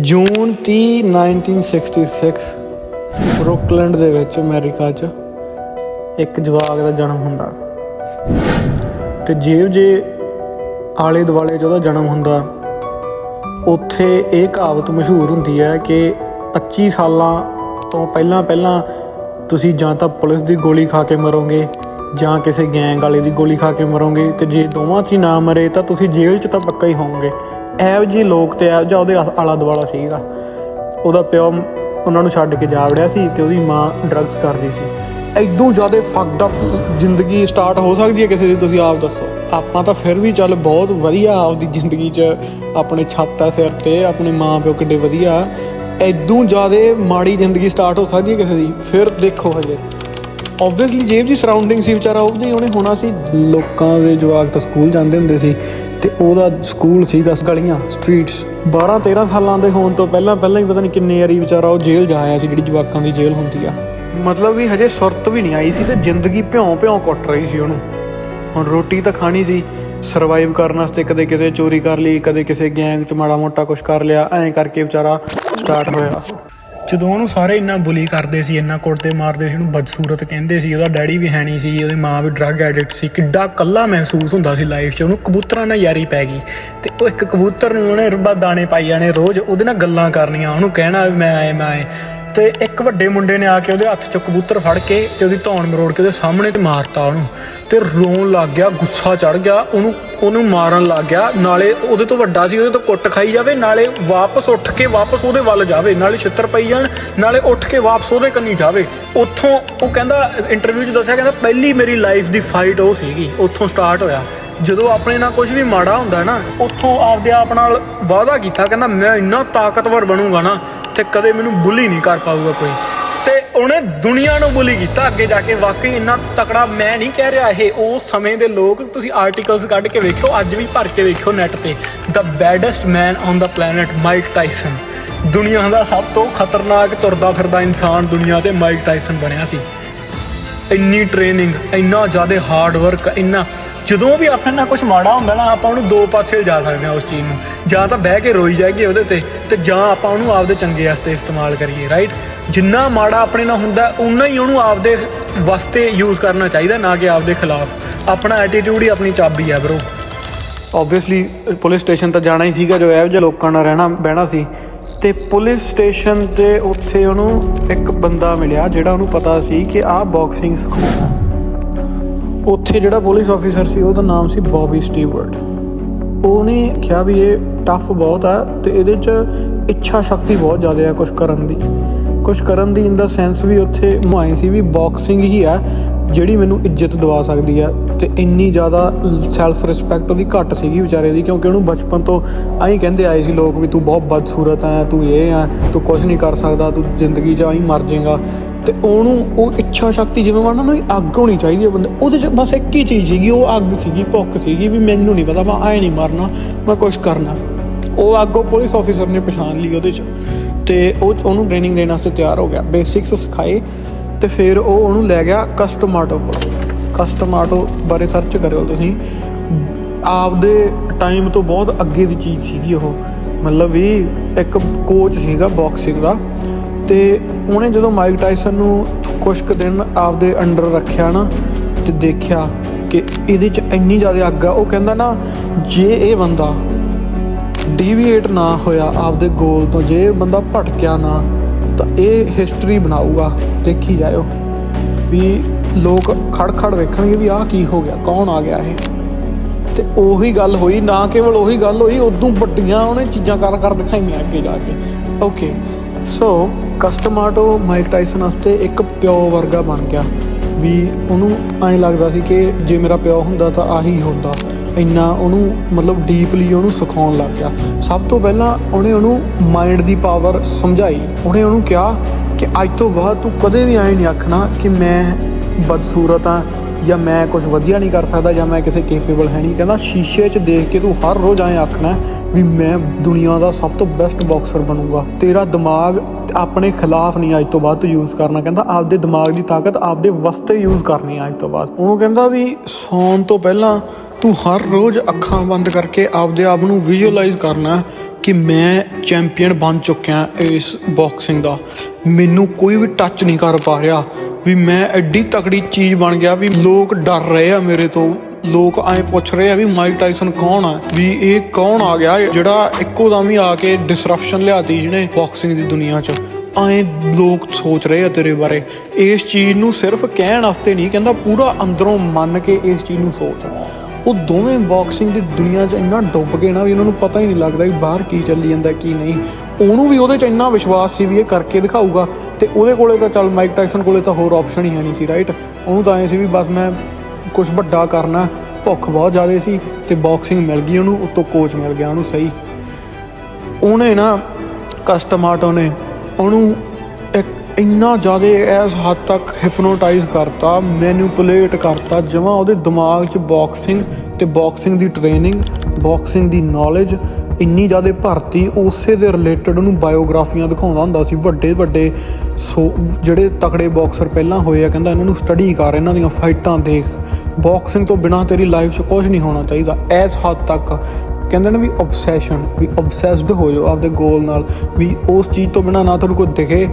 ਜੂਨ 30 1966 ਬਰੁਕਲੈਂਡ ਦੇ ਵਿੱਚ ਅਮਰੀਕਾ 'ਚ ਇੱਕ ਜਵਾਕ ਦਾ ਜਨਮ ਹੁੰਦਾ। ਤੇ ਜਿਉਂ ਜੇ ਆਲੇ ਦੁਆਲੇ 'ਚ ਉਹਦਾ ਜਨਮ ਹੁੰਦਾ, ਉੱਥੇ ਇਹ ਕਹਾਵਤ ਮਸ਼ਹੂਰ ਹੁੰਦੀ ਹੈ ਕਿ 25 ਸਾਲਾਂ ਤੋਂ ਪਹਿਲਾਂ ਪਹਿਲਾਂ ਤੁਸੀਂ ਜਾਂ ਤਾਂ ਪੁਲਿਸ ਦੀ ਗੋਲੀ ਖਾ ਕੇ ਮਰੋਗੇ, ਜਾਂ ਕਿਸੇ ਗੈਂਗ ਵਾਲੇ ਦੀ ਗੋਲੀ ਖਾ ਕੇ ਮਰੋਗੇ, ਤੇ ਜੇ ਦੋਵਾਂ 'ਚ ਹੀ ਨਾ ਮਰੇ ਤਾਂ ਤੁਸੀਂ ਜੇਲ੍ਹ 'ਚ ਤਾਂ ਪੱਕਾ ਹੀ ਹੋਵੋਗੇ। ਇਹੋ ਜਿਹੇ ਲੋਕ ਤੇ ਇਹੋ ਜਿਹਾ ਉਹਦੇ ਆਲਾ ਦੁਆਲਾ ਸੀਗਾ। ਉਹਦਾ ਪਿਓ ਉਹਨਾਂ ਨੂੰ ਛੱਡ ਕੇ ਜਾ ਵੜਿਆ ਸੀ ਤੇ ਉਹਦੀ ਮਾਂ ਡਰੱਗਸ ਕਰਦੀ ਸੀ। ਐਦੋਂ ਜ਼ਿਆਦਾ ਫੱਕਡ ਅਪ ਜ਼ਿੰਦਗੀ ਸਟਾਰਟ ਹੋ ਸਕਦੀ ਹੈ ਕਿਸੇ ਦੀ, ਤੁਸੀਂ ਆਪ ਦੱਸੋ। ਆਪਾਂ ਤਾਂ ਫਿਰ ਵੀ ਚੱਲ ਬਹੁਤ ਵਧੀਆ ਆਪਦੀ ਜ਼ਿੰਦਗੀ 'ਚ ਆਪਣੇ ਛੱਤ ਆ, ਸਿਰ ਤੇ, ਆਪਣੇ ਮਾਂ ਪਿਓ ਕਿੱਡੇ ਵਧੀਆ। ਐਦੋਂ ਜ਼ਿਆਦਾ ਮਾੜੀ ਜ਼ਿੰਦਗੀ ਸਟਾਰਟ ਹੋ ਸਕਦੀ ਹੈ ਕਿਸੇ ਦੀ। ਫਿਰ ਦੇਖੋ ਹਜੇ। ਆਬਵੀਅਸਲੀ ਜੇਬ ਦੀ ਸਰਾਊਂਡਿੰਗ ਸੀ ਵਿਚਾਰਾ ਉਹਦੀ ਉਹਨੇ ਹੋਣਾ ਸੀ, ਲੋਕਾਂ ਦੇ ਜਵਾਕ ਤਾਂ ਸਕੂਲ ਜਾਂਦੇ ਹੁੰਦੇ ਸੀ ਤੇ ਉਹਦਾ ਸਕੂਲ ਸੀਗਾ ਗਲੀਆਂ ਸਟਰੀਟਸ 12 13 ਸਾਲਾਂ ਦੇ ਹੋਣ ਤੋਂ ਪਹਿਲਾਂ ਪਹਿਲਾਂ ਹੀ ਪਤਾ ਨਹੀਂ ਕਿੰਨੇ ਵਾਰੀ ਵਿਚਾਰਾ ਉਹ ਜੇਲ੍ਹ ਜਾ ਆਇਆ ਸੀ, ਜਿਹੜੀ ਜਵਾਕਾਂ ਦੀ ਜੇਲ੍ਹ ਹੁੰਦੀ ਆ। ਮਤਲਬ ਵੀ ਹਜੇ ਸੁਰਤ ਵੀ ਨਹੀਂ ਆਈ ਸੀ ਤੇ ਜ਼ਿੰਦਗੀ ਭਿਉਂ ਭਿਉਂ ਕੁੱਟ ਰਹੀ ਸੀ ਉਹਨੂੰ। ਹੁਣ ਰੋਟੀ ਤਾਂ ਖਾਣੀ ਸੀ ਸਰਵਾਈਵ ਕਰਨ ਵਾਸਤੇ ਕਦੇ ਕਿਤੇ ਚੋਰੀ ਕਰ ਲਈ, ਕਦੇ ਕਿਸੇ ਗੈਂਗ 'ਚ ਮਾੜਾ ਮੋਟਾ ਕੁਝ ਕਰ ਲਿਆ, ਐਂ ਕਰਕੇ ਵਿਚਾਰਾ ਸਟਾਰਟ ਹੋਇਆ। ਜਦੋਂ ਉਹਨੂੰ ਸਾਰੇ ਇੰਨਾ ਬੁਲੀ ਕਰਦੇ ਸੀ, ਇੰਨਾ ਕੁੱਟਦੇ ਮਾਰਦੇ ਸੀ, ਉਹਨੂੰ ਬਦਸੂਰਤ ਕਹਿੰਦੇ ਸੀ, ਉਹਦਾ ਡੈਡੀ ਵੀ ਹੈ ਨਹੀਂ ਸੀ, ਉਹਦੀ ਮਾਂ ਵੀ ਡਰੱਗ ਐਡਿਕਟ ਸੀ, ਕਿੱਡਾ ਕੱਲਾ ਮਹਿਸੂਸ ਹੁੰਦਾ ਸੀ ਲਾਈਫ 'ਚ, ਉਹਨੂੰ ਕਬੂਤਰਾਂ ਨਾਲ ਯਾਰੀ ਪੈ ਗਈ। ਤੇ ਉਹ ਇੱਕ ਕਬੂਤਰ ਨੂੰ ਉਹਨੇ ਰੱਬਾ ਦਾਣੇ ਪਾਈ ਜਾਣੇ, ਰੋਜ਼ ਉਹਦੇ ਨਾਲ ਗੱਲਾਂ ਕਰਨੀਆਂ, ਉਹਨੂੰ ਕਹਿਣਾ ਵੀ ਮੈਂ ਆਏ ਮੈਂ ਆਏ। ਤੇ ਇੱਕ ਵੱਡੇ ਮੁੰਡੇ ਨੇ ਆ ਕੇ ਉਹਦੇ ਹੱਥ 'ਚੋਂ ਕਬੂਤਰ ਫੜ ਕੇ ਤੇ ਉਹਦੀ ਧੌਣ ਮਰੋੜ ਕੇ ਉਹਦੇ ਸਾਹਮਣੇ ਤੇ ਮਾਰਤਾ ਉਹਨੂੰ ਤੇ ਰੋਣ ਲੱਗ ਗਿਆ, ਗੁੱਸਾ ਚੜ ਗਿਆ, ਉਹਨੂੰ ਉਹਨੂੰ ਮਾਰਨ ਲੱਗ ਗਿਆ, ਨਾਲੇ ਉਹਦੇ ਤੋਂ ਵੱਡਾ ਸੀ, ਉਹਦੇ ਤੋਂ ਕੁੱਟ ਖਾਈ ਜਾਵੇ, ਨਾਲੇ ਵਾਪਸ ਉੱਠ ਕੇ ਵਾਪਸ ਉਹਦੇ ਵੱਲ ਜਾਵੇ, ਨਾਲੇ ਛਿੱਤਰ ਪਈ ਜਾਣ, ਨਾਲੇ ਉੱਠ ਕੇ ਵਾਪਸ ਉਹਦੇ ਕੰਨੀ ਜਾਵੇ। ਉੱਥੋਂ ਉਹ ਕਹਿੰਦਾ ਇੰਟਰਵਿਊ 'ਚ ਦੱਸਿਆ ਕਹਿੰਦਾ, ਪਹਿਲੀ ਮੇਰੀ ਲਾਈਫ ਦੀ ਫਾਈਟ ਉਹ ਸੀਗੀ, ਉੱਥੋਂ ਸਟਾਰਟ ਹੋਇਆ। ਜਦੋਂ ਆਪਣੇ ਨਾਲ ਕੁਝ ਵੀ ਮਾੜਾ ਹੁੰਦਾ ਨਾ, ਉੱਥੋਂ ਆਪਦੇ ਆਪ ਨਾਲ ਵਾਅਦਾ ਕੀਤਾ, ਕਹਿੰਦਾ, ਮੈਂ ਇੰਨਾ ਤਾਕਤਵਰ ਬਣੂੰਗਾ ਨਾ ਤੇ ਕਦੇ ਮੈਨੂੰ ਬੁਲੀ ਨਹੀਂ ਕਰ ਪਾਊਗਾ ਕੋਈ। ਤੇ ਉਹਨੇ ਦੁਨੀਆ ਨੂੰ ਬੁਲੀ ਕੀਤਾ, ਅੱਗੇ ਜਾ ਕੇ ਵਾਕਈ ਇੰਨਾ ਤਕੜਾ ਮੈਂ ਨਹੀਂ ਕਹਿ ਰਿਹਾ ਇਹ ਉਸ ਸਮੇਂ ਦੇ ਲੋਕ, ਤੁਸੀਂ ਆਰਟੀਕਲਸ ਕੱਢ ਕੇ ਵੇਖਿਓ, ਅੱਜ ਵੀ ਭਰ ਕੇ ਵੇਖਿਓ ਨੈਟ ਤੇ। The baddest man on the planet Mike Tyson ਦੁਨੀਆ ਦਾ ਸਭ ਤੋਂ ਖਤਰਨਾਕ ਤੁਰਦਾ ਫਿਰਦਾ ਇਨਸਾਨ ਦੁਨੀਆ ਤੇ ਮਾਈਕ ਟਾਈਸਨ ਬਣਿਆ ਸੀ। ਇੰਨੀ ਟ੍ਰੇਨਿੰਗ ਇੰਨਾ ਜ਼ਿਆਦਾ ਹਾਰਡ ਵਰਕ ਇੰਨਾ ਜਦੋਂ ਵੀ ਆਪਣੇ ਨਾਲ ਕੁਝ ਮਾੜਾ ਹੁੰਦਾ ਨਾ, ਆਪਾਂ ਉਹਨੂੰ ਦੋ ਪਾਸੇ ਜਾ ਸਕਦੇ ਹਾਂ ਉਸ ਚੀਜ਼ ਨੂੰ। ਜਾਂ ਤਾਂ ਬਹਿ ਕੇ ਰੋਈ ਜਾਈਏ ਉਹਦੇ ਤੇ ਤੇ ਜਾਂ ਆਪਾਂ ਉਹਨੂੰ ਆਪਦੇ ਚੰਗੇ ਵਾਸਤੇ ਇਸਤੇਮਾਲ ਕਰੀਏ ਰਾਈਟ ਜਿੰਨਾ ਮਾੜਾ ਆਪਣੇ ਨਾਲ ਹੁੰਦਾ ਉਨਾ ਹੀ ਉਹਨੂੰ ਆਪਦੇ ਵਾਸਤੇ ਯੂਜ਼ ਕਰਨਾ ਚਾਹੀਦਾ, ਨਾ ਕਿ ਆਪਦੇ ਖਿਲਾਫ। ਆਪਣਾ ਐਟੀਟਿਊਡ ਹੀ ਆਪਣੀ ਚਾਬੀ ਹੈ ਬ్రో ਆਬਵੀਅਸਲੀ ਪੁਲਿਸ ਸਟੇਸ਼ਨ ਤਾਂ ਜਾਣਾ ਹੀ ਸੀਗਾ, ਜੋ ਇਹੋ ਜਿਹੇ ਲੋਕਾਂ ਨਾਲ ਰਹਿਣਾ, ਬਹਿਣਾ ਸੀ। ਤੇ ਪੁਲਿਸ ਸਟੇਸ਼ਨ ਤੇ ਉੱਥੇ ਉਹਨੂੰ ਇੱਕ ਬੰਦਾ ਮਿਲਿਆ, ਜਿਹੜਾ ਉਹਨੂੰ ਪਤਾ ਸੀ ਕਿ ਆਹ ਬਾਕਸਿੰਗ ਸਕੂਲ ਉੱਥੇ ਜਿਹੜਾ ਪੁਲਿਸ ਆਫੀਸਰ ਸੀ, ਉਹਦਾ ਨਾਮ ਸੀ ਬੌਬੀ ਸਟੀਵਰਟ ਉਹਨੇ ਕਿਹਾ ਵੀ ਇਹ ਟਫ ਬਹੁਤ ਆ ਤੇ ਇਹਦੇ 'ਚ ਇੱਛਾ ਸ਼ਕਤੀ ਬਹੁਤ ਜ਼ਿਆਦਾ ਆ ਕੁਝ ਕਰਨ ਦੀ। ਕੁਝ ਕਰਨ ਦੀ ਇਨ ਦਾ ਸੈਂਸ ਵੀ ਉੱਥੇ ਮੁਆਈ ਸੀ ਵੀ ਬਾਕਸਿੰਗ ਹੀ ਆ ਜਿਹੜੀ ਮੈਨੂੰ ਇੱਜ਼ਤ ਦਿਵਾ ਸਕਦੀ ਆ ਤੇ ਇੰਨੀ ਜ਼ਿਆਦਾ ਸੈਲਫ ਰਿਸਪੈਕਟ ਉਹਦੀ ਘੱਟ ਸੀਗੀ ਵਿਚਾਰੇ ਦੀ, ਕਿਉਂਕਿ ਉਹਨੂੰ ਬਚਪਨ ਤੋਂ ਆਈ ਕਹਿੰਦੇ ਆਏ ਸੀ ਲੋਕ ਵੀ ਤੂੰ ਬਹੁਤ ਬਦਸੂਰਤ ਆ ਤੂੰ ਇਹ ਆ ਤੂੰ ਕੁਝ ਨਹੀਂ ਕਰ ਸਕਦਾ, ਤੂੰ ਜ਼ਿੰਦਗੀ 'ਚ ਆਈ ਮਰ ਜਾਏਗਾ। ਤੇ ਉਹਨੂੰ ਉਹ ਇੱਛਾ ਸ਼ਕਤੀ ਜਿਵੇਂ ਮੰਨਣਾ ਨੂੰ ਅੱਗ ਹੋਣੀ ਚਾਹੀਦੀ ਹੈ ਬੰਦੇ, ਉਹਦੇ 'ਚ ਬਸ ਇੱਕ ਹੀ ਚੀਜ਼ ਸੀਗੀ, ਉਹ ਅੱਗ ਸੀਗੀ, ਭੁੱਖ ਸੀਗੀ ਵੀ ਮੈਨੂੰ ਨਹੀਂ ਪਤਾ, ਮੈਂ ਐਂ ਨਹੀਂ ਮਰਨਾ, ਮੈਂ ਕੁਝ ਕਰਨਾ। ਉਹ ਅੱਗੋਂ ਪੁਲਿਸ ਆਫੀਸਰ ਨੇ ਪਛਾਣ ਲਈ ਉਹਦੇ 'ਚ। ਤੇ ਉਹ ਉਹਨੂੰ ਟ੍ਰੇਨਿੰਗ ਦੇਣ ਵਾਸਤੇ ਤਿਆਰ ਹੋ ਗਿਆ। ਬੇਸਿਕਸ ਸਿਖਾਏ ਤੇ ਫਿਰ ਉਹ ਉਹਨੂੰ ਲੈ ਗਿਆ ਕਸਟਮਾਟੋ ਕੋਲ। ਕਸਟਮ ਬਾਰੇ ਸਰਚ ਕਰਿਓ ਤੁਸੀਂ। ਆਪਦੇ ਟਾਈਮ ਤੋਂ ਬਹੁਤ ਅੱਗੇ ਦੀ ਚੀਜ਼ ਸੀਗੀ ਉਹ। ਮਤਲਬ ਵੀ ਇੱਕ ਕੋਚ ਸੀਗਾ ਬਾਕਸਿੰਗ ਦਾ। ਤੇ ਉਹਨੇ ਜਦੋਂ ਮਾਈਕ ਟਾਈਸਨ ਨੂੰ ਕੁਝ ਕੁ ਦਿਨ ਆਪਦੇ ਅੰਡਰ ਰੱਖਿਆ ਨਾ ਤੇ ਦੇਖਿਆ ਕਿ ਇਹਦੇ 'ਚ ਇੰਨੀ ਜ਼ਿਆਦਾ ਅੱਗ ਆ, ਉਹ ਕਹਿੰਦਾ ਨਾ, ਜੇ ਇਹ ਬੰਦਾ ਡੀਵੀਏਟ ਨਾ ਹੋਇਆ ਆਪਦੇ ਗੋਲ ਤੋਂ, ਜੇ ਬੰਦਾ ਭਟਕਿਆ ਨਾ, ਤਾਂ ਇਹ ਹਿਸਟਰੀ ਬਣਾਊਗਾ। ਦੇਖੀ ਜਾਇਓ ਵੀ ਲੋਕ ਖੜ ਖੜ ਵੇਖਣਗੇ ਵੀ ਆਹ ਕੀ ਹੋ ਗਿਆ, ਕੌਣ ਆ ਗਿਆ ਇਹ। ਤੇ ਉਹੀ ਗੱਲ ਹੋਈ, ਨਾ ਕੇਵਲ ਉਹੀ ਗੱਲ ਹੋਈ, ਉਦੋਂ ਵੱਡੀਆਂ ਉਹਨੇ ਚੀਜ਼ਾਂ ਕਰ ਕਰ ਦਿਖਾਈਆਂ ਅੱਗੇ ਜਾ ਕੇ। Okay so custom auto Mike Tyson ਵਾਸਤੇ ਇੱਕ ਪਿਓ ਵਰਗਾ ਬਣ ਗਿਆ। ਵੀ ਉਹਨੂੰ ਐਂ ਲੱਗਦਾ ਸੀ ਕਿ ਜੇ ਮੇਰਾ ਪਿਓ ਹੁੰਦਾ ਤਾਂ ਆਹੀ ਹੁੰਦਾ। ਇੰਨਾ ਉਹਨੂੰ ਮਤਲਬ ਡੀਪਲੀ ਉਹਨੂੰ ਸਿਖਾਉਣ ਲੱਗ ਗਿਆ। ਸਭ ਤੋਂ ਪਹਿਲਾਂ ਉਹਨੇ ਉਹਨੂੰ ਮਾਈਂਡ ਦੀ ਪਾਵਰ ਸਮਝਾਈ। ਉਹਨੇ ਉਹਨੂੰ ਕਿਹਾ ਕਿ ਅੱਜ ਤੋਂ ਬਾਅਦ ਤੂੰ ਕਦੇ ਵੀ ਐਂ ਨਹੀਂ ਆਖਣਾ ਕਿ ਮੈਂ ਬਦਸੂਰਤ ਆ ਜਾਂ ਮੈਂ ਕੁਝ ਵਧੀਆ ਨਹੀਂ ਕਰ ਸਕਦਾ ਜਾਂ ਮੈਂ ਕਿਸੇ ਕੇਪੇਬਲ ਹੈ ਨਹੀਂ। ਕਹਿੰਦਾ ਸ਼ੀਸ਼ੇ 'ਚ ਦੇਖ ਕੇ ਤੂੰ ਹਰ ਰੋਜ਼ ਐਂ ਆਖਣਾ ਵੀ ਮੈਂ ਦੁਨੀਆ ਦਾ ਸਭ ਤੋਂ ਬੈਸਟ ਬਾਕਸਰ ਬਣੂੰਗਾ। ਤੇਰਾ ਦਿਮਾਗ ਆਪਣੇ ਖਿਲਾਫ ਨਹੀਂ ਅੱਜ ਤੋਂ ਬਾਅਦ ਤੂੰ ਯੂਜ਼ ਕਰਨਾ। ਕਹਿੰਦਾ ਆਪਦੇ ਦਿਮਾਗ ਦੀ ਤਾਕਤ ਆਪਦੇ ਵਾਸਤੇ ਯੂਜ਼ ਕਰਨੀ ਆ ਅੱਜ ਤੋਂ ਬਾਅਦ। ਉਹਨੂੰ ਕਹਿੰਦਾ ਵੀ ਸੌਣ ਤੋਂ ਪਹਿਲਾਂ ਤੂੰ ਹਰ ਰੋਜ਼ ਅੱਖਾਂ ਬੰਦ ਕਰਕੇ ਆਪਦੇ ਆਪ ਨੂੰ ਵਿਜ਼ੂਅਲਾਈਜ਼ ਕਰਨਾ ਕਿ ਮੈਂ ਚੈਂਪੀਅਨ ਬਣ ਚੁੱਕਿਆ ਇਸ ਬਾਕਸਿੰਗ ਦਾ। ਮੈਨੂੰ ਕੋਈ ਵੀ ਟੱਚ ਨਹੀਂ ਕਰ ਪਾ ਰਿਹਾ ਵੀ ਮੈਂ ਐਡੀ ਤਕੜੀ ਚੀਜ਼ ਬਣ ਗਿਆ ਵੀ ਲੋਕ ਡਰ ਰਹੇ ਆ ਮੇਰੇ ਤੋਂ। ਲੋਕ ਐਂ ਪੁੱਛ ਰਹੇ ਆ ਵੀ ਮਾਈਕ ਟਾਈਸਨ ਕੌਣ ਆ? ਵੀ ਇਹ ਕੌਣ ਆ ਗਿਆ? ਜਿਹੜਾ ਇੱਕੋ ਦਮ ਹੀ ਆ ਕੇ ਡਿਸਰਪਸ਼ਨ ਲਿਆਤੀ ਜਿਹਨੇ ਬਾਕਸਿੰਗ ਦੀ ਦੁਨੀਆ 'ਚ। ਐਂ ਲੋਕ ਸੋਚ ਰਹੇ ਆ ਤੇਰੇ ਬਾਰੇ। ਇਸ ਚੀਜ਼ ਨੂੰ ਸਿਰਫ ਕਹਿਣ ਵਾਸਤੇ ਨਹੀਂ, ਕਹਿੰਦਾ ਪੂਰਾ ਅੰਦਰੋਂ ਮੰਨ ਕੇ ਇਸ ਚੀਜ਼ ਨੂੰ ਸੋਚ। ਉਹ ਦੋਵੇਂ ਬਾਕਸਿੰਗ ਦੀ ਦੁਨੀਆ 'ਚ ਇੰਨਾ ਡੁੱਬ ਗਏ ਨਾ ਵੀ ਉਹਨਾਂ ਨੂੰ ਪਤਾ ਹੀ ਨਹੀਂ ਲੱਗਦਾ ਵੀ ਬਾਹਰ ਕੀ ਚੱਲੀ ਜਾਂਦਾ, ਕੀ ਨਹੀਂ। ਉਹਨੂੰ ਵੀ ਉਹਦੇ 'ਚ ਇੰਨਾ ਵਿਸ਼ਵਾਸ ਸੀ ਵੀ ਇਹ ਕਰਕੇ ਦਿਖਾਊਗਾ ਤੇ ਉਹਦੇ ਕੋਲੇ ਤਾਂ ਚੱਲ ਮਾਈਕ ਟਾਈਸਨ ਕੋਲੇ ਤਾਂ ਹੋਰ ਆਪਸ਼ਨ ਹੀ ਹੈ ਨਹੀਂ ਸੀ ਰਾਈਟ ਉਹਨੂੰ ਤਾਂ ਐ ਸੀ ਵੀ ਬਸ ਮੈਂ ਕੁਝ ਵੱਡਾ ਕਰਨਾ, ਭੁੱਖ ਬਹੁਤ ਜ਼ਿਆਦਾ ਸੀ ਤੇ ਬਾਕਸਿੰਗ ਮਿਲ ਗਈ ਉਹਨੂੰ, ਉਤੋਂ ਕੋਚ ਮਿਲ ਗਿਆ ਉਹਨੂੰ ਸਹੀ। ਉਹਨੇ ਨਾ ਕਸਟਮਾਟੋ ਨੇ ਉਹਨੂੰ ਇੱਕ ਇੰਨਾ ਜ਼ਿਆਦਾ ਇਸ ਹੱਦ ਤੱਕ ਹਿਪਨੋਟਾਈਜ਼ ਕਰਤਾ ਮੈਨੂਪੂਲੇਟ ਕਰਤਾ, ਜਿਵੇਂ ਉਹਦੇ ਦਿਮਾਗ 'ਚ ਬਾਕਸਿੰਗ ਤੇ ਬਾਕਸਿੰਗ ਦੀ ਟ੍ਰੇਨਿੰਗ ਬਾਕਸਿੰਗ ਦੀ ਨੌਲੇਜ ਇੰਨੀ ਜ਼ਿਆਦਾ ਭਰਤੀ, ਉਸੇ ਦੇ ਰਿਲੇਟਡ ਉਹਨੂੰ ਬਾਇਓਗ੍ਰਾਫੀਆਂ ਦਿਖਾਉਂਦਾ ਹੁੰਦਾ ਸੀ, ਵੱਡੇ ਵੱਡੇ ਸੋ, ਜਿਹੜੇ ਤਕੜੇ ਬਾਕਸਰ ਪਹਿਲਾਂ ਹੋਏ ਆ, ਕਹਿੰਦਾ ਇਹਨਾਂ ਨੂੰ ਸਟੱਡੀ ਕਰ, ਇਹਨਾਂ ਦੀਆਂ ਫਾਈਟਾਂ ਦੇਖ। ਬਾਕਸਿੰਗ ਤੋਂ ਬਿਨਾ ਤੇਰੀ ਲਾਈਫ 'ਚ ਕੁਝ ਨਹੀਂ ਹੋਣਾ ਚਾਹੀਦਾ। ਐਸ ਹੱਦ ਤੱਕ ਕਹਿੰਦੇ ਨੇ ਵੀ ਆਬਸੈਸ਼ਨ ਵੀ ਆਬਸੈਸਡ ਹੋ ਜਾਓ ਆਪਦੇ ਗੋਲ ਨਾਲ, ਵੀ ਉਸ ਚੀਜ਼ ਤੋਂ ਬਿਨਾ ਨਾ ਤੁਹਾਨੂੰ ਕੋਈ ਦਿਖੇ।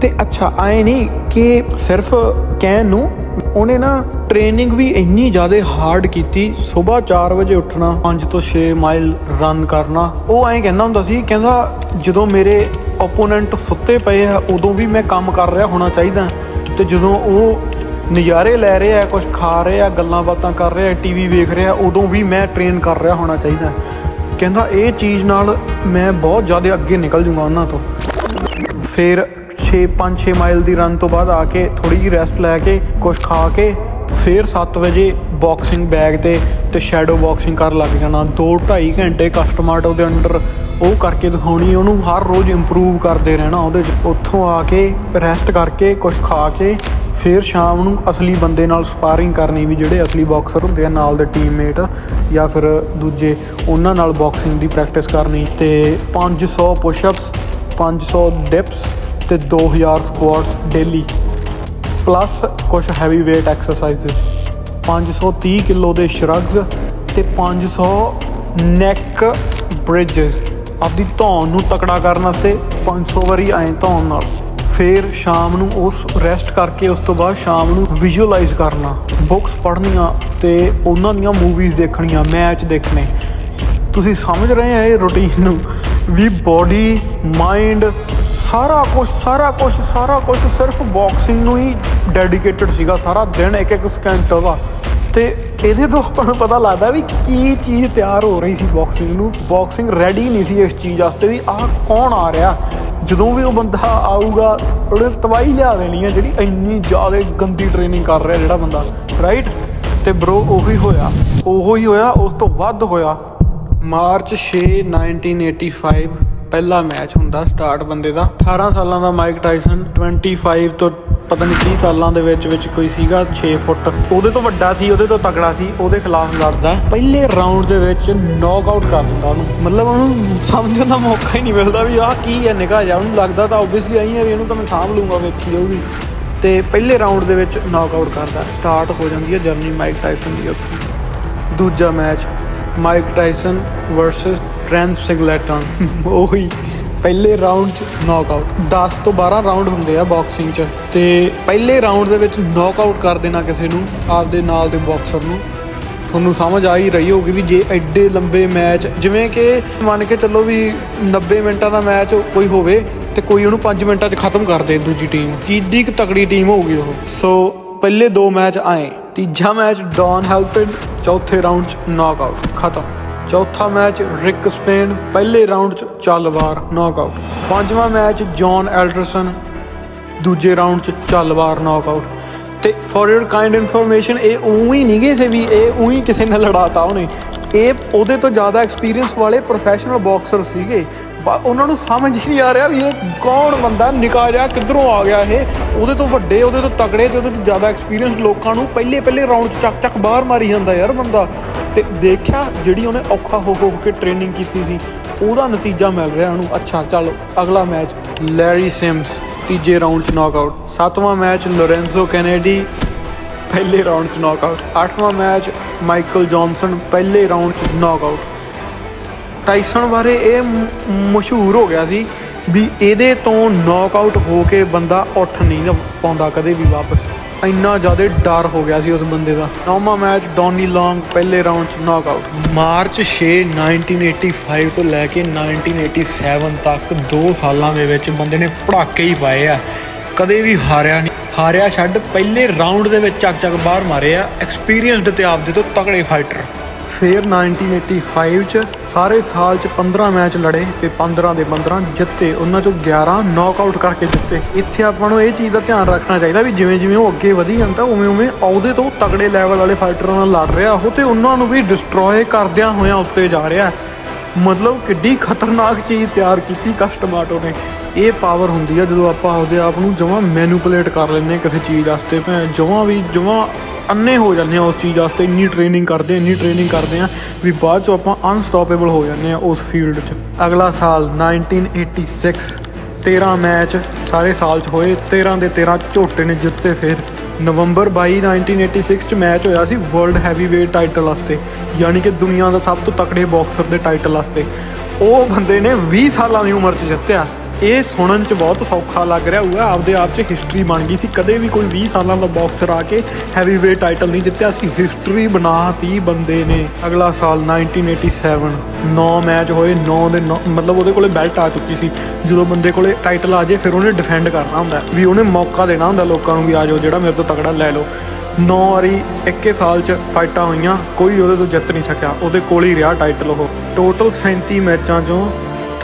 ਤੇ ਅੱਛਾ, ਆਏ ਨਹੀਂ ਕਿ ਸਿਰਫ ਕਹਿਣ ਨੂੰ ਉਹਨੇ ਨਾ ਟ੍ਰੇਨਿੰਗ ਵੀ ਇੰਨੀ ਜ਼ਿਆਦਾ ਹਾਰਡ ਕੀਤੀ, ਸਵੇਰ 4 ਵਜੇ ਉੱਠਣਾ 5 ਤੋਂ 6 ਮਾਈਲ ਰਨ ਕਰਨਾ, ਉਹ ਐਂ ਕਹਿੰਦਾ ਹੁੰਦਾ ਸੀ, ਕਹਿੰਦਾ ਜਦੋਂ ਮੇਰੇ ਓਪੋਨੈਂਟ ਸੁੱਤੇ ਪਏ ਆ, ਉਦੋਂ ਵੀ ਮੈਂ ਕੰਮ ਕਰ ਰਿਹਾ ਹੋਣਾ ਚਾਹੀਦਾ। ਤੇ ਜਦੋਂ ਉਹ ਨਜ਼ਾਰੇ ਲੈ ਰਹੇ ਆ ਕੁਝ ਖਾ ਰਹੇ ਆ ਗੱਲਾਂ ਬਾਤਾਂ ਕਰ ਰਹੇ ਆ ਟੀਵੀ ਵੇਖ ਰਹੇ ਆ ਉਦੋਂ ਵੀ ਮੈਂ ਟ੍ਰੇਨ ਕਰ ਰਿਹਾ ਹੋਣਾ ਚਾਹੀਦਾ। ਕਹਿੰਦਾ ਇਹ ਚੀਜ਼ ਨਾਲ ਮੈਂ ਬਹੁਤ ਜ਼ਿਆਦਾ ਅੱਗੇ ਨਿਕਲ ਜੂਗਾ ਉਹਨਾਂ ਤੋਂ। ਫਿਰ 6 5 6 ਮਾਈਲ ਦੀ ਰਨ ਤੋਂ ਬਾਅਦ ਆ ਕੇ ਥੋੜੀ ਜਿਹੀ ਰੈਸਟ ਲੈ ਕੇ ਕੁਝ ਖਾ ਕੇ ਫਿਰ 7 ਵਜੇ ਬਾਕਸਿੰਗ ਬੈਗ ਤੇ ਤੇ ਸ਼ੈਡੋ ਬਾਕਸਿੰਗ ਕਰਨ ਲੱਗ ਜਾਣਾ। 2 2.5 ਘੰਟੇ ਕਸਟਮਰ ਉਹਦੇ ਅੰਡਰ ਉਹ ਕਰਕੇ ਦਿਖਾਉਣੀ, ਉਹਨੂੰ ਹਰ ਰੋਜ਼ ਇੰਪਰੂਵ ਕਰਦੇ ਰਹਿਣਾ ਉਹਦੇ ਚ। ਉੱਥੋਂ ਆ ਕੇ ਰੈਸਟ ਕਰਕੇ ਕੁਝ ਖਾ ਕੇ, ਫਿਰ ਸ਼ਾਮ ਨੂੰ ਅਸਲੀ ਬੰਦੇ ਨਾਲ ਸਪਾਰਿੰਗ ਕਰਨੀ ਵੀ ਜਿਹੜੇ ਅਸਲੀ ਬਾਕਸਰ ਹੁੰਦੇ ਆ, ਨਾਲ ਦੇ ਟੀਮਮੇਟ ਜਾਂ ਫਿਰ ਦੂਜੇ, ਉਹਨਾਂ ਨਾਲ ਬਾਕਸਿੰਗ ਦੀ ਪ੍ਰੈਕਟਿਸ ਕਰਨੀ। ਤੇ 500 ਪੁਸ਼ਅਪਸ 500 ਡਿਪਸ ਤੇ 2000 ਸਕੁਆਟਸ ਡੇਲੀ ਪਲੱਸ ਕੁਝ ਹੈਵੀ weight ਐਕਸਰਸਾਈਜ਼ਸ 530 ਕਿਲੋ ਦੇ ਸ਼ਰਗਸ ਤੇ 500 ਨੈਕ ਬ੍ਰਿਜਸ ਆਪਦੀ ਧੌਣ ਨੂੰ ਤਕੜਾ ਕਰਨ ਵਾਸਤੇ 500 ਵਾਰੀ ਐਂ ਧੌਣ ਨਾਲ। ਫਿਰ ਸ਼ਾਮ ਨੂੰ ਉਸ ਰੈਸਟ ਕਰਕੇ ਉਸ ਤੋਂ ਬਾਅਦ ਸ਼ਾਮ ਨੂੰ ਵਿਜ਼ੂਅਲਾਈਜ਼ ਕਰਨਾ। ਬੁੱਕਸ ਪੜ੍ਹਨੀਆਂ ਤੇ ਉਹਨਾਂ ਦੀਆਂ ਮੂਵੀਜ਼ ਦੇਖਣੀਆਂ ਮੈਚ ਦੇਖਣੇ। ਤੁਸੀਂ ਸਮਝ ਰਹੇ ਆ ਇਹ ਰੁਟੀਨ ਨੂੰ? ਵੀ ਬਾਡੀ ਮਾਈਂਡ ਸਾਰਾ ਕੁਝ ਸਾਰਾ ਕੁਝ ਸਾਰਾ ਕੁਝ ਸਿਰਫ ਬਾਕਸਿੰਗ ਨੂੰ ਹੀ ਡੈਡੀਕੇਟਡ ਸੀਗਾ ਸਾਰਾ ਦਿਨ, ਇੱਕ ਇੱਕ ਸਕਿੰਟ ਉਹਦਾ ਤੇ ਇਹਦੇ ਤੋਂ ਆਪਾਂ ਨੂੰ ਪਤਾ ਲੱਗਦਾ ਵੀ ਕੀ ਚੀਜ਼ ਤਿਆਰ ਹੋ ਰਹੀ ਸੀ ਬਾਕਸਿੰਗ ਨੂੰ। ਬਾਕਸਿੰਗ ਰੈਡੀ ਨਹੀਂ ਸੀ ਇਸ ਚੀਜ਼ ਵਾਸਤੇ ਵੀ ਆਹ ਕੌਣ ਆ ਰਿਹਾ? ਜਦੋਂ ਵੀ ਉਹ ਬੰਦਾ ਆਊਗਾ, ਉਹਨੇ ਤਬਾਹੀ ਲਿਆ ਦੇਣੀ ਹੈ ਜਿਹੜੀ ਇੰਨੀ ਜ਼ਿਆਦਾ ਗੰਦੀ ਟ੍ਰੇਨਿੰਗ ਕਰ ਰਿਹਾ ਜਿਹੜਾ ਬੰਦਾ ਰਾਈਟ ਤੇ ਬ్రో ਉਹੀ ਹੋਇਆ, ਉਹੋ ਹੀ ਹੋਇਆ, ਉਸ ਤੋਂ ਵੱਧ ਹੋਇਆ। ਮਾਰਚ 6 1985 ਪਹਿਲਾ ਮੈਚ ਹੁੰਦਾ ਸਟਾਰਟ ਬੰਦੇ ਦਾ। 18 ਸਾਲਾਂ ਦਾ ਮਾਈਕ ਟਾਈਸਨ 25 ਤੋਂ ਪਤਾ ਨਹੀਂ 30 ਸਾਲਾਂ ਦੇ ਵਿੱਚ ਵਿੱਚ ਕੋਈ ਸੀਗਾ 6 ਫੁੱਟ। ਉਹਦੇ ਤੋਂ ਵੱਡਾ ਸੀ, ਉਹਦੇ ਤੋਂ ਤਕੜਾ ਸੀ, ਉਹਦੇ ਖਿਲਾਫ ਲੜਦਾ। ਪਹਿਲੇ ਰਾਉਂਡ ਦੇ ਵਿੱਚ ਨੌਕ ਆਊਟ ਕਰ ਦਿੰਦਾ ਉਹਨੂੰ। ਮਤਲਬ ਉਹਨੂੰ ਸਮਝਣ ਦਾ ਮੌਕਾ ਹੀ ਨਹੀਂ ਮਿਲਦਾ ਵੀ ਆਹ ਕੀ ਹੈ, ਨਿਗਾਹ ਜਾ ਉਹਨੂੰ ਲੱਗਦਾ ਤਾਂ ਆਬਵੀਅਸਲੀ ਆਈ ਹੈ ਵੀ ਇਹਨੂੰ ਤਾਂ ਮੈਂ ਸਾਂਭ ਲੂੰਗਾ ਵੇਖੀ ਜਾਊਗੀ। ਤੇ ਪਹਿਲੇ ਰਾਉਂਡ ਦੇ ਵਿੱਚ ਨੌਕ ਆਊਟ ਕਰਦਾ। ਸਟਾਰਟ ਹੋ ਜਾਂਦੀ ਹੈ ਜਰਨੀ ਮਾਈਕ ਟਾਈਸਨ ਦੀ ਉੱਥੇ। ਦੂਜਾ match Mike Tyson versus Trent Singleton ਉਹੀ, ਪਹਿਲੇ ਰਾਉਂਡ ਚ ਨੌਕਆਊਟ 10 ਤੋਂ 12 ਰਾਉਂਡ ਹੁੰਦੇ ਆ ਬਾਕਸਿੰਗ ਚ। ਤੇ ਪਹਿਲੇ ਰਾਉਂਡ ਦੇ ਵਿੱਚ ਨੌਕਆਊਟ ਕਰ ਦੇਣਾ ਕਿਸੇ ਨੂੰ, ਆਪਦੇ ਨਾਲ ਦੇ ਬਾਕਸਰ ਨੂੰ। ਤੁਹਾਨੂੰ ਸਮਝ ਆ ਹੀ ਰਹੀ ਹੋਗੀ ਵੀ ਜੇ ਐਡੇ ਲੰਬੇ ਮੈਚ ਜਿਵੇਂ ਕਿ ਮੰਨ ਕੇ ਚੱਲੋ ਵੀ 90 ਮਿੰਟਾਂ ਦਾ ਮੈਚ ਕੋਈ ਹੋਵੇ, ਤੇ ਕੋਈ ਉਹਨੂੰ 5 ਮਿੰਟਾਂ 'ਚ ਖਤਮ ਕਰ ਦੇ ਦੂਜੀ ਟੀਮ ਕਿੱਡੀ ਕੁ ਤਕੜੀ ਟੀਮ ਹੋਊਗੀ ਉਹ। ਸੋ ਪਹਿਲੇ ਦੋ ਮੈਚ ਆਏ। ਤੀਜਾ ਮੈਚ ਡੌਨ ਹੈਲਪਿਡ ਚੌਥੇ ਰਾਉਂਡ 'ਚ ਨੌਕਆਊਟ ਖਤਮ। ਚੌਥਾ ਮੈਚ ਰਿਕ ਸਪੇਨ, ਪਹਿਲੇ ਰਾਉਂਡ 'ਚ ਚੱਲ ਵਾਰ ਨੌਕਆਊਟ ਪੰਜਵਾਂ ਮੈਚ ਜੌਨ ਐਲਡਰਸਨ, ਦੂਜੇ ਰਾਉਂਡ 'ਚ ਚੱਲ ਵਾਰ ਨੌਕਆਊਟ ਤੇ ਫॉर ਯੂਰ ਕਾਈਂਡ ਇਨਫੋਰਮੇਸ਼ਨ ਇਹ ਉਹੀ ਨਹੀਂ ਗਏ ਸੇ ਵੀ ਇਹ ਉਹੀ ਕਿਸੇ ਨੇ ਲੜਾਤਾ ਉਹਨੇ। ਇਹ ਉਹਦੇ ਤੋਂ ਜ਼ਿਆਦਾ ਐਕਸਪੀਰੀਅੰਸ ਵਾਲੇ ਪ੍ਰੋਫੈਸ਼ਨਲ ਬਾਕਸਰ ਸੀਗੇ। ਉਹਨਾਂ ਨੂੰ ਸਮਝ ਹੀ ਨਹੀਂ ਆ ਰਿਹਾ ਵੀ ਇਹ ਕੌਣ ਬੰਦਾ ਨਿਕਾ ਜਿਹਾ ਕਿੱਧਰੋਂ ਆ ਗਿਆ ਇਹ। ਉਹਦੇ ਤੋਂ ਵੱਡੇ, ਉਹਦੇ ਤੋਂ ਤਗੜੇ ਤੇ ਉਹਦੇ ਤੋਂ ਜ਼ਿਆਦਾ ਐਕਸਪੀਰੀਅੰਸ ਲੋਕਾਂ ਨੂੰ ਪਹਿਲੇ ਪਹਿਲੇ ਰਾਉਂਡ 'ਚ ਚੱਕ ਚੱਕ ਬਾਹਰ ਮਾਰੀ ਜਾਂਦਾ ਯਾਰ ਬੰਦਾ। ਤੇ ਦੇਖਿਆ ਜਿਹੜੀ ਉਹਨੇ ਔਖਾ ਹੋ ਹੋ ਕੇ ਟ੍ਰੇਨਿੰਗ ਕੀਤੀ ਸੀ, ਉਹਦਾ ਨਤੀਜਾ ਮਿਲ ਰਿਹਾ ਉਹਨੂੰ। ਅੱਛਾ, ਚੱਲ ਅਗਲਾ ਮੈਚ ਲੈਰੀ ਸਿਮਸ ਤੀਜੇ ਰਾਉਂਡ 'ਚ ਨੌਕਆਊਟ ਸੱਤਵਾਂ ਮੈਚ ਲੋਰੈਂਜ਼ੋ ਕੈਨੇਡੀ ਪਹਿਲੇ ਰਾਊਂਡ 'ਚ ਨੌਕਆਊਟ ਅੱਠਵਾਂ ਮੈਚ ਮਾਈਕਲ ਜੌਨਸਨ ਪਹਿਲੇ ਰਾਊਂਡ 'ਚ ਨੌਕਆਊਟ ਟਾਈਸਨ ਬਾਰੇ ਇਹ ਮਸ਼ਹੂਰ ਹੋ ਗਿਆ ਸੀ ਵੀ ਇਹਦੇ ਤੋਂ ਨੌਕਆਊਟ ਹੋ ਕੇ ਬੰਦਾ ਉੱਠ ਨਹੀਂ ਪਾਉਂਦਾ ਕਦੇ ਵੀ ਵਾਪਸ। ਇੰਨਾ ਜ਼ਿਆਦਾ ਡਰ ਹੋ ਗਿਆ ਸੀ ਉਸ ਬੰਦੇ ਦਾ। ਨੌਵਾਂ ਮੈਚ ਡੋਨੀ ਲੌਂਗ ਪਹਿਲੇ ਰਾਊਂਡ 'ਚ ਨੌਕਆਊਟ ਮਾਰਚ 6 1985 ਤੋਂ ਲੈ ਕੇ 1987 ਤੱਕ 2 ਸਾਲਾਂ ਦੇ ਵਿੱਚ ਬੰਦੇ ਨੇ ਪੜਾਕੇ ਹੀ ਪਾਏ ਆ। ਕਦੇ ਵੀ ਹਾਰਿਆ ਨਹੀਂ। ਹਾਰਿਆ ਛੱਡ ਪਹਿਲੇ ਰਾਊਂਡ ਦੇ ਵਿੱਚ ਚੱਕ ਚੱਕ ਬਾਹਰ ਮਾਰੇ ਆ ਐਕਸਪੀਰੀਅੰਸਡ ਤੇ ਆਪਦੇ ਤੋਂ ਤਕੜੇ ਫਾਈਟਰ ਫਿਰ 1985 ਚ ਸਾਰੇ ਸਾਲ ਚ 15 ਮੈਚ ਲੜੇ ਤੇ 15 ਦੇ 15 ਜਿੱਤੇ। ਉਹਨਾਂ ਚੋਂ 11 ਨੌਕਆਊਟ ਕਰਕੇ ਜਿੱਤੇ। ਇੱਥੇ ਆਪਾਂ ਨੂੰ ਇਹ ਚੀਜ਼ ਦਾ ਧਿਆਨ ਰੱਖਣਾ ਚਾਹੀਦਾ ਵੀ ਜਿਵੇਂ ਜਿਵੇਂ ਉਹ ਅੱਗੇ ਵਧੀ ਜਾਂਦਾ, ਉਵੇਂ ਉਵੇਂ ਉਹਦੇ ਤੋਂ ਤਗੜੇ ਲੈਵਲ ਵਾਲੇ ਫਾਈਟਰਾਂ ਨਾਲ ਲੜ ਰਿਹਾ। ਉਹ ਤੇ ਉਹਨਾਂ ਨੂੰ ਵੀ ਡਿਸਟਰੋਏ ਕਰਦਿਆਂ ਹੋਇਆਂ ਉੱਤੇ ਜਾ ਰਿਹਾ। ਮਤਲਬ ਕਿੱਡੀ ਖਤਰਨਾਕ ਚੀਜ਼ ਤਿਆਰ ਕੀਤੀ ਕਸਟਮਾਟੋ ਨੇ। ਇਹ ਪਾਵਰ ਹੁੰਦੀ ਆ ਜਦੋਂ ਆਪਾਂ ਆਪਦੇ ਆਪ ਨੂੰ ਜਮਾਂ ਮੈਨੂਪੂਲੇਟ ਕਰ ਲੈਂਦੇ ਹਾਂ ਕਿਸੇ ਚੀਜ਼ ਵਾਸਤੇ ਭੈਣ ਜਮਾਂ ਵੀ, ਜਮਾਂ ਅੰਨੇ ਹੋ ਜਾਂਦੇ ਆ ਉਸ ਚੀਜ਼ ਵਾਸਤੇ, ਇੰਨੀ ਟ੍ਰੇਨਿੰਗ ਕਰਦੇ ਆ ਇੰਨੀ ਟ੍ਰੇਨਿੰਗ ਕਰਦੇ ਆ ਵੀ ਬਾਅਦ ਚ ਆਪਾਂ ਅਨਸਟਾਪੇਬਲ ਹੋ ਜਾਂਦੇ ਆ ਉਸ ਫੀਲਡ 'ਚ। ਅਗਲਾ ਸਾਲ 1986 13 ਮੈਚ ਸਾਰੇ ਸਾਲ 'ਚ ਹੋਏ 13 ਦੇ 13 ਝੋਟੇ ਨੇ ਜਿੱਤੇ ਫਿਰ। ਨਵੰਬਰ 22 1986 ਚ ਮੈਚ ਹੋਇਆ ਸੀ ਵਰਲਡ ਹੈਵੀਵੇਟ ਟਾਈਟਲ ਵਾਸਤੇ, ਯਾਨੀ ਕਿ ਦੁਨੀਆ ਦਾ ਸਭ ਤੋਂ ਤਕੜੇ ਬਾਕਸਰ ਦੇ ਟਾਈਟਲ ਵਾਸਤੇ। ਉਹ ਬੰਦੇ ਨੇ 20 ਸਾਲਾਂ ਦੀ ਉਮਰ 'ਚ ਜਿੱਤਿਆ। ਇਹ ਸੁਣਨ 'ਚ ਬਹੁਤ ਸੌਖਾ ਲੱਗ ਰਿਹਾ ਹੋਊਗਾ। ਆਪਦੇ ਆਪ 'ਚ ਹਿਸਟਰੀ ਬਣ ਗਈ ਸੀ। ਕਦੇ ਵੀ ਕੋਈ 20 ਸਾਲਾਂ ਦਾ ਬਾਕਸਰ ਆ ਕੇ ਹੈਵੀਵੇਟ ਟਾਈਟਲ ਨਹੀਂ ਜਿੱਤਿਆ ਸੀ। ਹਿਸਟਰੀ ਬਣਾਤੀ ਬੰਦੇ ਨੇ। ਅਗਲਾ ਸਾਲ 1987 9 ਮੈਚ ਹੋਏ 9 ਦੇ ਨੌ- ਮਤਲਬ ਉਹਦੇ ਕੋਲੇ ਬੈਲਟ ਆ ਚੁੱਕੀ ਸੀ। ਜਦੋਂ ਬੰਦੇ ਕੋਲੇ ਟਾਈਟਲ ਆ ਜੇ, ਫਿਰ ਉਹਨੇ ਡਿਫੈਂਡ ਕਰਨਾ ਹੁੰਦਾ। ਵੀ ਉਹਨੇ ਮੌਕਾ ਦੇਣਾ ਹੁੰਦਾ ਲੋਕਾਂ ਨੂੰ ਵੀ ਆ ਜਾਓ, ਜਿਹੜਾ ਮੇਰੇ ਤੋਂ ਤਕੜਾ ਲੈ ਲਓ। 9 ਵਾਰੀ ਇੱਕੇ ਸਾਲ 'ਚ ਫਾਈਟਾਂ ਹੋਈਆਂ, ਕੋਈ ਉਹਦੇ ਤੋਂ ਜਿੱਤ ਨਹੀਂ ਸਕਿਆ। ਉਹਦੇ ਕੋਲ ਹੀ ਰਿਹਾ ਟਾਈਟਲ ਉਹ। ਟੋਟਲ 37 ਮੈਚਾਂ 'ਚੋਂ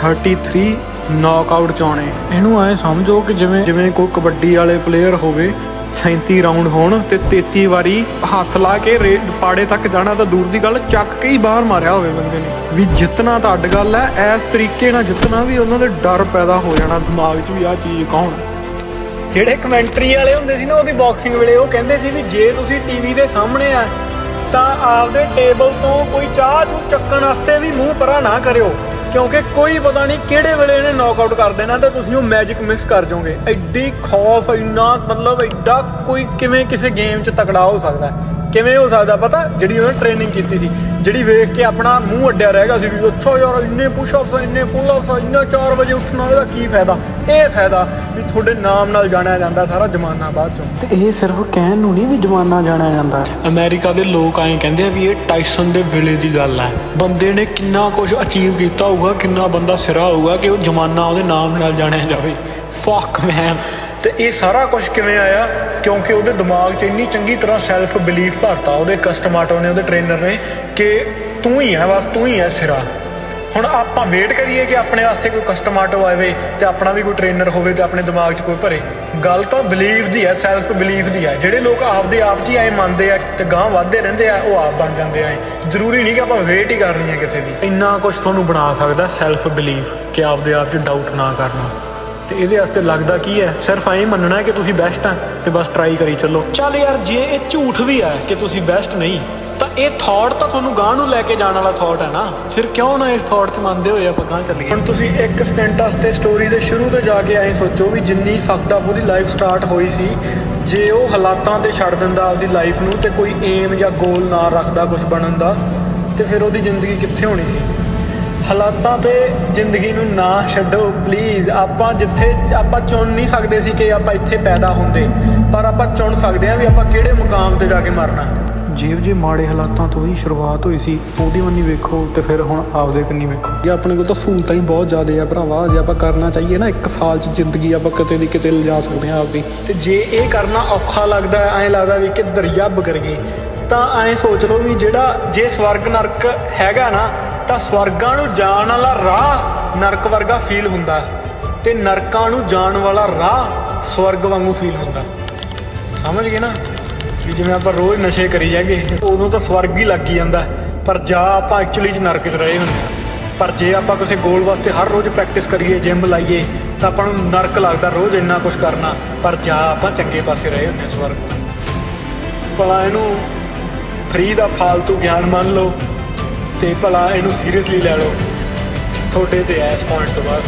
33 ਨੌਕਆਊਟ ਚ ਆਉਣੇ। ਇਹਨੂੰ ਐ ਸਮਝੋ ਕਿ ਜਿਵੇਂ ਜਿਵੇਂ ਕੋਈ ਕਬੱਡੀ ਵਾਲੇ ਪਲੇਅਰ ਹੋਵੇ 37 ਰਾਊਂਡ ਹੋਣ ਤੇ 33 ਵਾਰੀ ਹੱਥ ਲਾ ਕੇ ਰੇ- ਪਾੜੇ ਤੱਕ ਜਾਣਾ ਤਾਂ ਦੂਰ ਦੀ ਗੱਲ, ਚੱਕ ਕੇ ਹੀ ਬਾਹਰ ਮਾਰਿਆ ਹੋਵੇ ਬੰਦੇ ਨੇ। ਵੀ ਜਿੱਤਣਾ ਤਾਂ ਅੱਡ ਗੱਲ ਐ ਇਸ ਤਰੀਕੇ ਨਾਲ ਜਿੱਤਣਾ ਵੀ ਉਹਨਾਂ ਦੇ ਡਰ ਪੈਦਾ ਹੋ ਜਾਣਾ ਦਿਮਾਗ 'ਚ ਵੀ ਆਹ ਚੀਜ਼ ਕੌਣ ਜਿਹੜੇ ਕਮੈਂਟਰੀ ਵਾਲੇ ਹੁੰਦੇ ਸੀ ਨਾ ਉਹਦੀ ਬਾਕਸਿੰਗ ਵੇਲੇ, ਉਹ ਕਹਿੰਦੇ ਸੀ ਵੀ ਜੇ ਤੁਸੀਂ ਟੀਵੀ ਦੇ ਸਾਹਮਣੇ ਆ, ਤਾਂ ਆਪਦੇ ਟੇਬਲ ਤੋਂ ਕੋਈ ਚਾਹ ਚੂ ਚੱਕਣ ਵਾਸਤੇ ਵੀ ਮੂੰਹ ਪਰਾਂ ਨਾ ਕਰਿਓ। ਕਿਉਂਕਿ ਕੋਈ ਪਤਾ ਨਹੀਂ ਕਿਹੜੇ ਵੇਲੇ ਇਹਨੇ ਨੌਕਆਊਟ ਕਰ ਦੇਣਾ ਤੇ ਤੁਸੀਂ ਉਹ ਮੈਜਿਕ ਮਿਸ ਕਰ ਜਾਓਗੇ। ਐਡੀ ਖੌਫ, ਇੰਨਾ ਮਤਲਬ ਐਡਾ ਕੋਈ ਕਿਵੇਂ ਕਿਸੇ ਗੇਮ 'ਚ ਤਕੜਾ ਹੋ ਸਕਦਾ। ਕਿਵੇਂ ਹੋ ਸਕਦਾ ਪਤਾ? ਜਿਹੜੀ ਉਹਨੇ ਟ੍ਰੇਨਿੰਗ ਕੀਤੀ ਸੀ ਜਿਹੜੀ ਵੇਖ ਕੇ ਆਪਣਾ ਮੂੰਹ ਅੱਡਿਆ ਰਹੇਗਾ ਸੀ ਵੀ ਅੱਛਾ ਯਾਰ ਇੰਨੇ ਪੁਸ਼-ਅਪਸ ਇੰਨੇ ਪੁੱਲ-ਅਪਸ ਇੰਨਾ 4 ਵਜੇ ਉੱਠਣਾ ਇਹਦਾ ਕੀ ਫਾਇਦਾ? ਇਹ ਫਾਇਦਾ ਵੀ ਤੁਹਾਡੇ ਨਾਮ ਨਾਲ ਜਾਣਿਆ ਜਾਂਦਾ ਸਾਰਾ ਜ਼ਮਾਨਾ ਬਾਅਦ ਚੋਂ। ਤੇ ਇਹ ਸਿਰਫ ਕਹਿਣ ਨੂੰ ਨਹੀਂ ਵੀ ਜ਼ਮਾਨਾ ਜਾਣਿਆ ਜਾਂਦਾ। ਅਮਰੀਕਾ ਦੇ ਲੋਕ ਐਂ ਕਹਿੰਦੇ ਆ ਵੀ ਇਹ ਟਾਈਸਨ ਦੇ ਵੇਲੇ ਦੀ ਗੱਲ ਹੈ ਬੰਦੇ ਨੇ ਕਿੰਨਾ ਕੁਝ ਅਚੀਵ ਕੀਤਾ ਹੋਊਗਾ ਕਿੰਨਾ ਬੰਦਾ ਸਿਰਾ ਹੋਊਗਾ ਕਿ ਉਹ ਜ਼ਮਾਨਾ ਉਹਦੇ ਨਾਮ ਨਾਲ ਜਾਣਿਆ ਜਾਵੇ। ਫੱਕ ਮੈਨ ਤੇ ਇਹ ਸਾਰਾ ਕੁਝ ਕਿਵੇਂ ਆਇਆ? ਕਿਉਂਕਿ ਉਹਦੇ ਦਿਮਾਗ 'ਚ ਇੰਨੀ ਚੰਗੀ ਤਰ੍ਹਾਂ ਸੈਲਫ ਬਿਲੀਫ ਭਰਤਾ ਉਹਦੇ ਕਸਟਮਾਟੋ ਨੇ, ਉਹਦੇ ਟ੍ਰੇਨਰ ਨੇ ਕਿ ਤੂੰ ਹੀ ਹੈ ਬਸ, ਤੂੰ ਹੀ ਹੈ ਸਿਰਾ। ਹੁਣ ਆਪਾਂ ਵੇਟ ਕਰੀਏ ਕਿ ਆਪਣੇ ਵਾਸਤੇ ਕੋਈ ਕਸਟਮਾਟੋ ਆਵੇ ਤੇ ਆਪਣਾ ਵੀ ਕੋਈ ਟ੍ਰੇਨਰ ਹੋਵੇ ਤੇ ਆਪਣੇ ਦਿਮਾਗ 'ਚ ਕੋਈ ਭਰੇ। ਗੱਲ ਤਾਂ ਬਿਲੀਫ ਦੀ ਹੈ ਸੈਲਫ ਬਿਲੀਫ ਦੀ ਹੈ ਜਿਹੜੇ ਲੋਕ ਆਪਦੇ ਆਪ 'ਚ ਹੀ ਐ ਮੰਨਦੇ ਆ ਤੇ ਗਾਂ ਵੱਧਦੇ ਰਹਿੰਦੇ ਆ, ਉਹ ਆਪ ਬਣ ਜਾਂਦੇ ਆ। ਜ਼ਰੂਰੀ ਨਹੀਂ ਕਿ ਆਪਾਂ ਵੇਟ ਹੀ ਕਰਨੀ ਹੈ ਕਿਸੇ ਦੀ। ਇੰਨਾ ਕੁਝ ਤੁਹਾਨੂੰ ਬਣਾ ਸਕਦਾ ਸੈਲਫ ਬਿਲੀਫ ਕਿ ਆਪਦੇ ਆਪ 'ਚ ਡਾਊਟ ਨਾ ਕਰਨਾ। ਤੇ ਇਹਦੇ ਵਾਸਤੇ ਲੱਗਦਾ ਕੀ ਹੈ? ਸਿਰਫ ਐਂ ਮੰਨਣਾ ਕਿ ਤੁਸੀਂ ਬੈਸਟ ਆ ਤੇ ਬਸ ਟਰਾਈ ਕਰੀ ਚੱਲੋ। ਚੱਲ ਯਾਰ, ਜੇ ਇਹ ਝੂਠ ਵੀ ਹੈ ਕਿ ਤੁਸੀਂ ਬੈਸਟ ਨਹੀਂ, ਤਾਂ ਇਹ ਥਾਟ ਤਾਂ ਤੁਹਾਨੂੰ ਗਾਂ ਨੂੰ ਲੈ ਕੇ ਜਾਣ ਵਾਲਾ ਥਾਟ ਹੈ ਨਾ? ਫਿਰ ਕਿਉਂ ਨਾ ਇਸ ਥਾਟ 'ਚ ਮੰਨਦੇ ਹੋਏ ਆਪਾਂ ਗਾਂ ਚੱਲੀਏ? ਹੁਣ ਤੁਸੀਂ ਇੱਕ ਸਕਿੰਟ ਵਾਸਤੇ ਸਟੋਰੀ ਦੇ ਸ਼ੁਰੂ ਤੋਂ ਜਾ ਕੇ ਐਂ ਸੋਚੋ ਵੀ ਜਿੰਨੀ ਫੱਕਡ ਅਪ ਉਹਦੀ ਲਾਈਫ ਸਟਾਰਟ ਹੋਈ ਸੀ, ਜੇ ਉਹ ਹਾਲਾਤਾਂ ਤੇ ਛੱਡ ਦਿੰਦਾ ਆਪਦੀ ਲਾਈਫ ਨੂੰ ਤੇ ਕੋਈ ਏਮ ਜਾਂ ਗੋਲ ਨਾ ਰੱਖਦਾ ਕੁਝ ਬਣਨ ਦਾ, ਤੇ ਫਿਰ ਉਹਦੀ ਜ਼ਿੰਦਗੀ ਕਿੱਥੇ ਹੋਣੀ ਸੀ? ਹਾਲਾਤਾਂ ਤੇ ਜ਼ਿੰਦਗੀ ਨੂੰ ਨਾ ਛੱਡੋ ਪਲੀਜ਼ ਆਪਾਂ ਜਿੱਥੇ ਆਪਾਂ ਚੁਣ ਨਹੀਂ ਸਕਦੇ ਸੀ ਕਿ ਆਪਾਂ ਇੱਥੇ ਪੈਦਾ ਹੁੰਦੇ। ਪਰ ਆਪਾਂ ਚੁਣ ਸਕਦੇ ਹਾਂ ਵੀ ਆਪਾਂ ਕਿਹੜੇ ਮੁਕਾਮ ਤੇ ਜਾ ਕੇ ਮਰਨਾ। ਜੀਵ ਜੀ ਮਾੜੇ ਹਾਲਾਤਾਂ ਤੋਂ ਹੀ ਸ਼ੁਰੂਆਤ ਹੋਈ ਸੀ ਉਹਦੀ ਮੰਨੀ ਵੇਖੋ ਤੇ ਫਿਰ ਹੁਣ ਆਪਦੇ ਕੰਨੀ ਵੇਖੋ। ਇਹ ਆਪਣੇ ਕੋਲ ਤਾਂ ਸਹੂਲਤਾਂ ਹੀ ਬਹੁਤ ਜ਼ਿਆਦੇ ਆ ਭਰਾਵਾ ਜੇ ਆਪਾਂ ਕਰਨਾ ਚਾਹੀਏ ਨਾ ਇੱਕ ਸਾਲ 'ਚ ਜ਼ਿੰਦਗੀ ਆਪਾਂ ਕਿਤੇ ਦੀ ਕਿਤੇ ਲਿਜਾ ਸਕਦੇ ਹਾਂ ਆਪਦੀ। ਤੇ ਜੇ ਇਹ ਕਰਨਾ ਔਖਾ ਲੱਗਦਾ ਐਂ ਲੱਗਦਾ ਵੀ ਕਿ ਦਰਿਆ ਬਗਰ ਗਈ ਤਾਂ ਐਂ ਸੋਚ ਲਓ ਵੀ ਜਿਹੜਾ ਜੇ ਸਵਰਗ ਨਰਕ ਹੈਗਾ ਨਾ ਤਾਂ ਸਵਰਗਾਂ ਨੂੰ ਜਾਣ ਵਾਲਾ ਰਾਹ ਨਰਕ ਵਰਗਾ ਫੀਲ ਹੁੰਦਾ। ਤੇ ਨਰਕਾਂ ਨੂੰ ਜਾਣ ਵਾਲਾ ਰਾਹ ਸਵਰਗ ਵਾਂਗੂ ਫੀਲ ਹੁੰਦਾ। ਸਮਝ ਗਏ ਨਾ? ਵੀ ਜਿਵੇਂ ਆਪਾਂ ਰੋਜ਼ ਨਸ਼ੇ ਕਰੀ ਜਾਗੇ ਉਦੋਂ ਤਾਂ ਸਵਰਗ ਹੀ ਲੱਗ ਹੀ ਜਾਂਦਾ। ਪਰ ਜਾ ਆਪਾਂ ਐਕਚੁਅਲੀ ਚ ਨਰਕ 'ਚ ਰਹੇ ਹੁੰਦੇ ਆ ਪਰ ਜੇ ਆਪਾਂ ਕਿਸੇ ਗੋਲ ਵਾਸਤੇ ਹਰ ਰੋਜ਼ ਪ੍ਰੈਕਟਿਸ ਕਰੀਏ ਜਿਮ ਲਾਈਏ, ਤਾਂ ਆਪਾਂ ਨੂੰ ਨਰਕ ਲੱਗਦਾ ਰੋਜ਼ ਇੰਨਾ ਕੁਝ ਕਰਨਾ। ਪਰ ਜਾ ਆਪਾਂ ਚੰਗੇ ਪਾਸੇ ਰਹੇ ਹੁੰਦੇ ਆ ਸਵਰਗ ਭਲਾ ਇਹਨੂੰ ਫਰੀ ਦਾ ਫਾਲਤੂ ਗਿਆਨ ਮੰਨ ਲਓ। ਤੇ ਭਲਾ ਇਹਨੂੰ ਸੀਰੀਅਸਲੀ ਲੈ ਲਓ। ਤੁਹਾਡੇ ਤੇ ਐ ਇਸ ਪੁਆਇੰਟ ਤੋਂ ਬਾਅਦ।